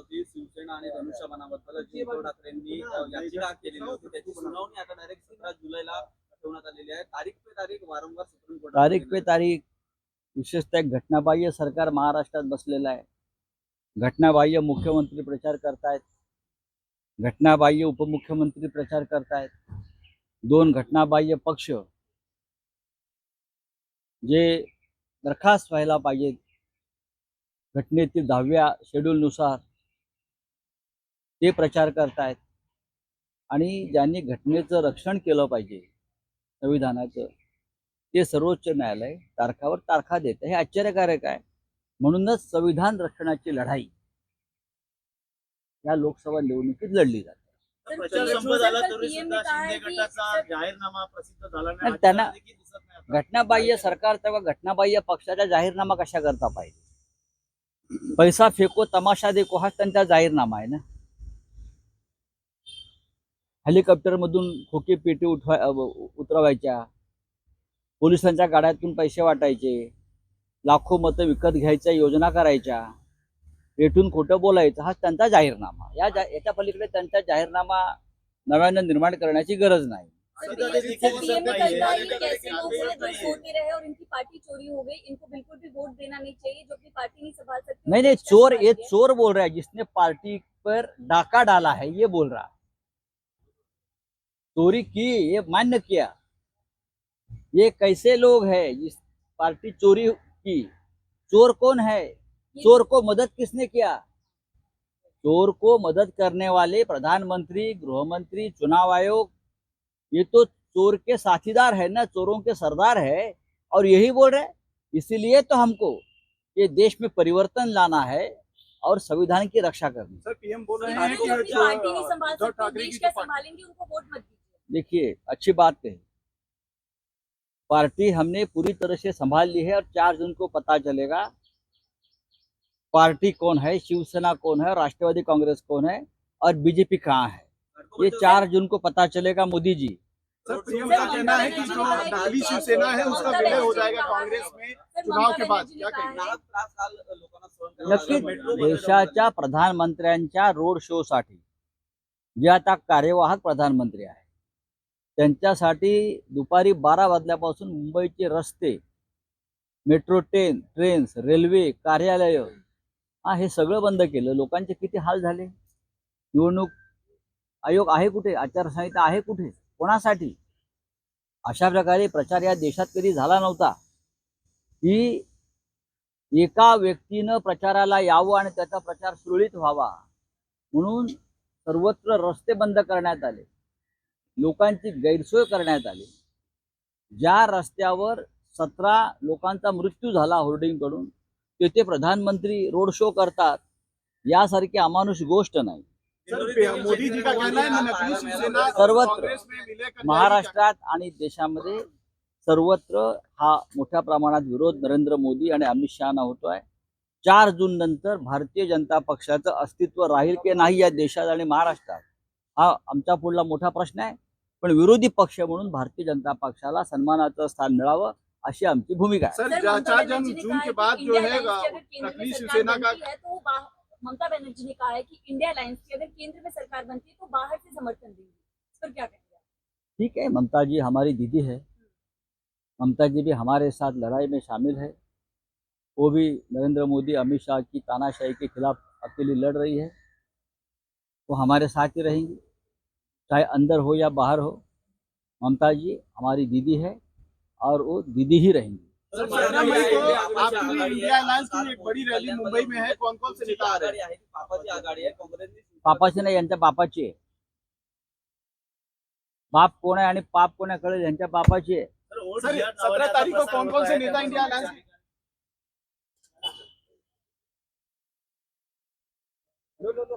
शिवसेना आणि धनुष्यबाणाबद्दल जी उद्धव ठाकरेंनी याचिका केलेली होती त्याची सुनावणी आता डायरेक्ट सतरा जुलैला ठेवण्यात आलेली आहे. तारीख पे तारीख वारंवार सुप्रीम कोर्टात तारीख पे तारीख विशेषतः एक घटनाबाह्य सरकार महाराष्ट्रात बसलेलं आहे. घटनाबाह्य मुख्यमंत्री प्रचार करतायत. घटनाबाह्य उपमुख्यमंत्री प्रचार करतायत. दोन घटनाबाह्य पक्ष जे बरखास्त व्हायला पाहिजेत. घटनेतील दहाव्या शेड्यूलनुसार ते प्रचार करतायत. आणि ज्यांनी घटनेचं रक्षण केलं पाहिजे संविधानाचं ते सर्वोच्च न्यायालय तारखावर तारखा देत हे आश्चर्यकारक आहे. म्हणूनच संविधान रक्षणाची लढाई या लोकसभा निवडणुकीत लढली जाते. है त्यांना-. घटनाबाह्य सरकार तेव्हा घटनाबाह्य पक्षाचा जाहीरनामा कशा करता पाहिजे? पैसा फेको तमाशा देखो हाच त्यांचा जाहीरनामा आहे ना. हेलिकॉप्टर मधून खोके पेटी उठवा उतरवायच्या. पोलिसांच्या गाड्यातून पैसे वाटायचे. लाखो मतं विकत घ्यायच्या योजना करायच्या. पेटून खोटं बोलायचं हा त्यांचा जाहीरनामा. या जा- याच्या पलीकडे त्यांचा जाहीरनामा नव्यानं निर्माण करण्याची गरज नाही. सर, सध्या PM ते देखील सर, दिसत PM ने नाहीये. कहा है चोरी हो नहीं नहीं नहीं नहीं ये। चोर बोल रहा है जिसने पार्टी पर डाका डाला है ये बोल रहा है। चोरी की ये मान्य किया। ये कैसे लोग है जिस पार्टी चोरी की? चोर कौन है? चोर को मदद किसने किया? चोर को मदद करने वाले प्रधानमंत्री गृह मंत्री चुनाव आयोग। ये तो चोर के साथीदार है ना चोरों के सरदार है और यही बोल रहे इसीलिए तो हमको ये देश में परिवर्तन लाना है और संविधान की रक्षा करनी सर पीएम बोल रहे हैं कि जो ठाकरे की क्या संभालेंगे? उनको वोट मत दीजिए। देखिए अच्छी बात कही। पार्टी हमने पूरी तरह से संभाल ली है और चार जून को पता चलेगा पार्टी कौन है शिवसेना कौन है राष्ट्रवादी कांग्रेस कौन है और बीजेपी कहाँ है। ये चार जून को पता चलेगा Modi ji. Sir PM sir, का कहना है कि जो शिवसेना है उसका विलय हो जाएगा कांग्रेस में चुनाव के बाद। क्या. नक्कीच देशाच्या प्रधानमंत्र्यांच्या रोड शो साठी जे आता कार्यवाहक प्रधानमंत्री आहे त्यांच्यासाठी दुपारी बारा वाजल्यापासून मुंबईचे रस्ते मेट्रो ट्रेन ट्रेन्स रेल्वे कार्यालय हा हे सगळं बंद केलं. लोकांचे किती हाल झाले? निवडणूक आयोग आहे कुठे? आचारसंहिता आहे कुठे? कोणासाठी? अशा प्रकारे प्रचार या देशात कधी झाला नव्हता. की एका व्यक्तीनं प्रचाराला यावं आणि त्याचा प्रचार सुरळीत व्हावा म्हणून सर्वत्र रस्ते बंद करण्यात आले. लोकांची गैरसोय करण्यात आली. ज्या रस्त्यावर सतरा लोकांचा मृत्यू झाला होर्डिंगकडून तेथे प्रधानमंत्री रोड शो करतात यासारखी अमानुष गोष्ट नाही. सर्वत्र। महाराष्ट्रात आणि देशामध्ये सर्वत्र हा मोठ्या प्रमाणात विरोध नरेंद्र मोदी आणि अमित शहाना होतोय. चार जून नंतर भारतीय जनता पक्षाचं अस्तित्व राहील की नाही या देशात आणि महाराष्ट्रात? हा आमचा पुढला मोठा प्रश्न आहे. पण विरोधी पक्ष म्हणून भारतीय जनता पक्षाला सन्मानाचं स्थान मिळावं अशी आमची भूमिका आहे. सर सर, जा- ममता चार बनर्जी जून ने जून कहा के है बाद कि जो इंडिया है अलायंस की अगर केंद्र में नकली सरकार शिवसेना का बनती है तो वो बाह- ममता बनर्जी ने कहा है कि इंडिया अलायंस की अगर केंद्र में सरकार बनती है तो बाहर से समर्थन देंगे। इस पर क्या कहेंगे ठीक है ममता जी हमारी दीदी है। ममता जी भी हमारे साथ लड़ाई में शामिल है। वो भी नरेंद्र मोदी अमित शाह की तानाशाही के खिलाफ अकेली लड़ रही है। वो हमारे साथ ही रहेंगी। चाहे अंदर हो या बाहर हो ममता जी हमारी दीदी है और वो दीदी ही रहेंगी। सर पंद्रह मई को आपकी भी इंडिया अलायंस की एक बड़ी रैली मुंबई में है। कौन कौन से नेता आ रहे आघाडी आहे ती पापाची आघाडी आहे काँग्रेसने पापाची नाही यांच्या बापाची आहे। बाप कोण आहे आणि पाप कोण आहे कळेल यांच्या बापाची आहे। तर वोट सर घ्या सत्रह नावाने तारीख को आता कौन प्रसार कौन होत से आहे. नेता इंडिया अलायंस में लो, लो, लो।